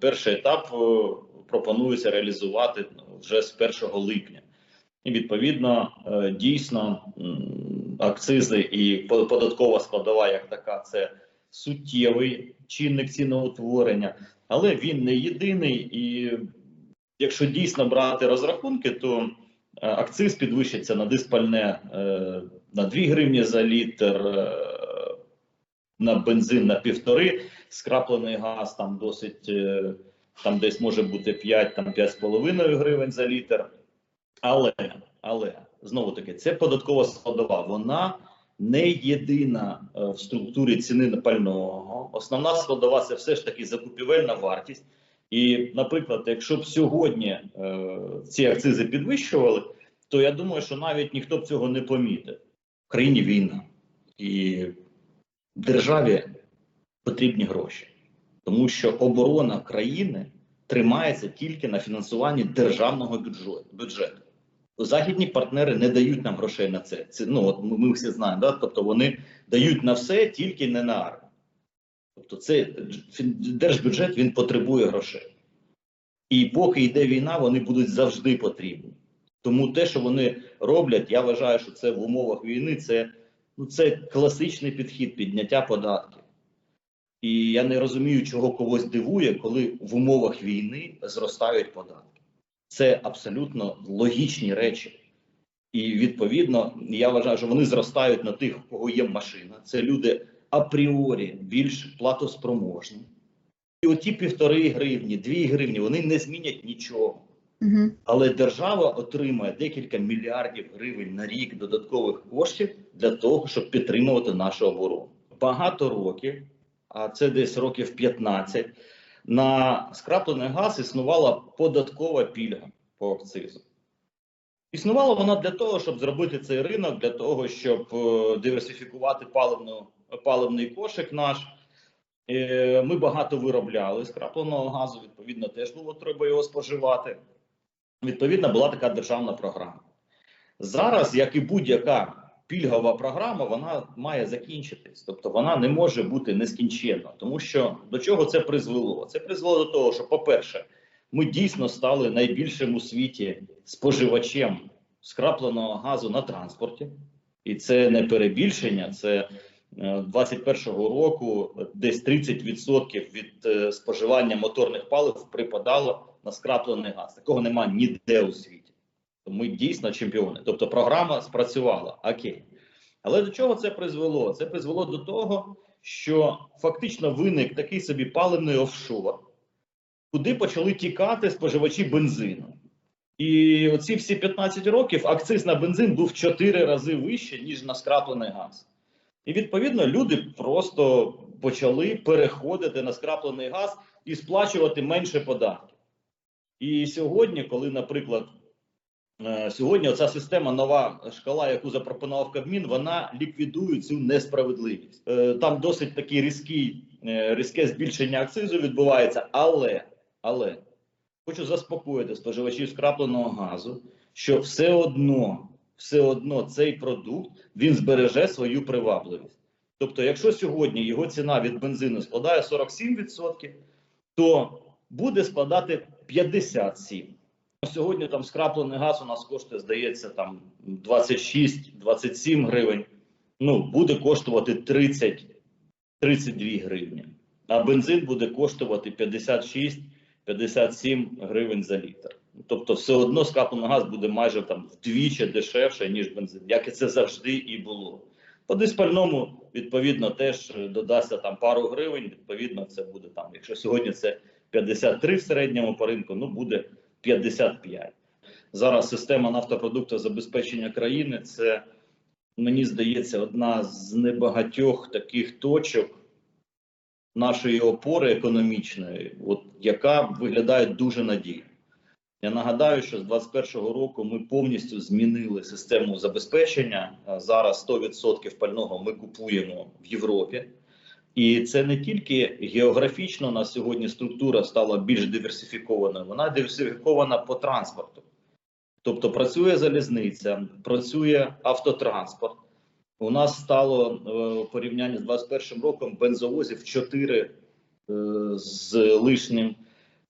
Перший етап е, пропонується реалізувати вже з 1 липня. І відповідно е, дійсно акцизи і по- податкова складова, як така, це суттєвий чинник ціноутворення, але він не єдиний. І якщо дійсно брати розрахунки, то е, акциз підвищиться на диспальне на 2 гривні за літр, на бензин на півтори, скраплений газ там досить, е, там десь може бути 5, там 5,5 гривень за літр. Але, але знову таки, це податкова складова. Вона не єдина е, в структурі ціни на пального. Основна складова це все ж таки закупівельна вартість. І, наприклад, якщо б сьогодні е, ці акцизи підвищували, то я думаю, що навіть ніхто б цього не помітив. В країні війна і державі потрібні гроші, тому що оборона країни тримається тільки на фінансуванні державного бюджету. Західні партнери не дають нам грошей на це. це ну от ми всі знаємо, да? тобто вони дають на все, тільки не на армію. Тобто, це держбюджет він потребує грошей. І поки йде війна, вони будуть завжди потрібні. Тому те, що вони роблять, я вважаю, що це в умовах війни це, ну, це класичний підхід підняття податків. І я не розумію, чого когось дивує, коли в умовах війни зростають податки. Це абсолютно логічні речі. І відповідно, я вважаю, що вони зростають на тих, у кого є машина. Це люди апріорі більш платоспроможні. І оті півтори гривні, дві гривні, вони не змінять нічого. Але держава отримає декілька мільярдів гривень на рік додаткових коштів для того, щоб підтримувати нашу оборону. Багато років, а це десь років 15, на скраплений газ існувала податкова пільга по акцизу. Існувала вона для того, щоб зробити цей ринок, для того, щоб е, диверсифікувати паливну, паливний кошик наш. Е, Ми багато виробляли скрапленого газу, відповідно, теж було треба його споживати. Відповідно, була така державна програма. Зараз, як і будь-яка пільгова програма, вона має закінчитись. Тобто вона не може бути нескінченна. Тому що до чого це призвело? Це призвело до того, що, по-перше, ми дійсно стали найбільшим у світі споживачем скрапленого газу на транспорті. І це не перебільшення, це е, 21-го року десь 30% від е, споживання моторних палив припадало на скраплений газ. Такого немає ніде у світі. Ми дійсно чемпіони. Тобто програма спрацювала, окей. Але до чого це призвело? Це призвело до того, що фактично виник такий собі паливний офшор, куди почали тікати споживачі бензину. І оці всі 15 років акциз на бензин був 4 рази вище, ніж на скраплений газ. І відповідно люди просто почали переходити на скраплений газ і сплачувати менше податків. І сьогодні, коли, наприклад, е, сьогодні оця система нова шкала, яку запропонував Кабмін, вона ліквідує цю несправедливість. Е, Там досить такий е, різке збільшення акцизу відбувається, але, але хочу заспокоїти споживачів скрапленого газу, що все одно, все одно цей продукт він збереже свою привабливість. Тобто, якщо сьогодні його ціна від бензину складає 47%, то буде складати 57%. Сьогодні там скраплений газ у нас коштує, здається, там 26-27 гривень. Ну, буде коштувати 30 32 гривні. А бензин буде коштувати 56-57 гривень за літр. Тобто, все одно скаплений газ буде майже там вдвічі дешевше, ніж бензин, як і це завжди і було. По диспальному, відповідно, теж додасться там пару гривень. Відповідно, це буде там. Якщо сьогодні це 53 в середньому по ринку, ну буде 55. Зараз система нафтопродуктів забезпечення країни це, мені здається, одна з небагатьох таких точок нашої опори економічної, от, яка виглядає дуже надійно. Я нагадаю, що з 2021 року ми повністю змінили систему забезпечення. Зараз 100% пального ми купуємо в Європі. І це не тільки географічно на сьогодні структура стала більш диверсифікованою, вона диверсифікована по транспорту. Тобто працює залізниця, працює автотранспорт. У нас стало е, у порівнянні з 2021 роком бензовозів 4 е, з лишнім.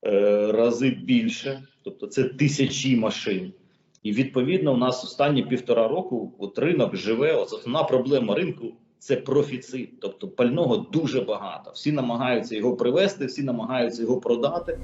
е, рази більше, тобто це тисячі машин. І відповідно, у нас останні півтора року от ринок живе. От основна проблема ринку це профіцит, тобто пального дуже багато. Всі намагаються його привезти, всі намагаються його продати.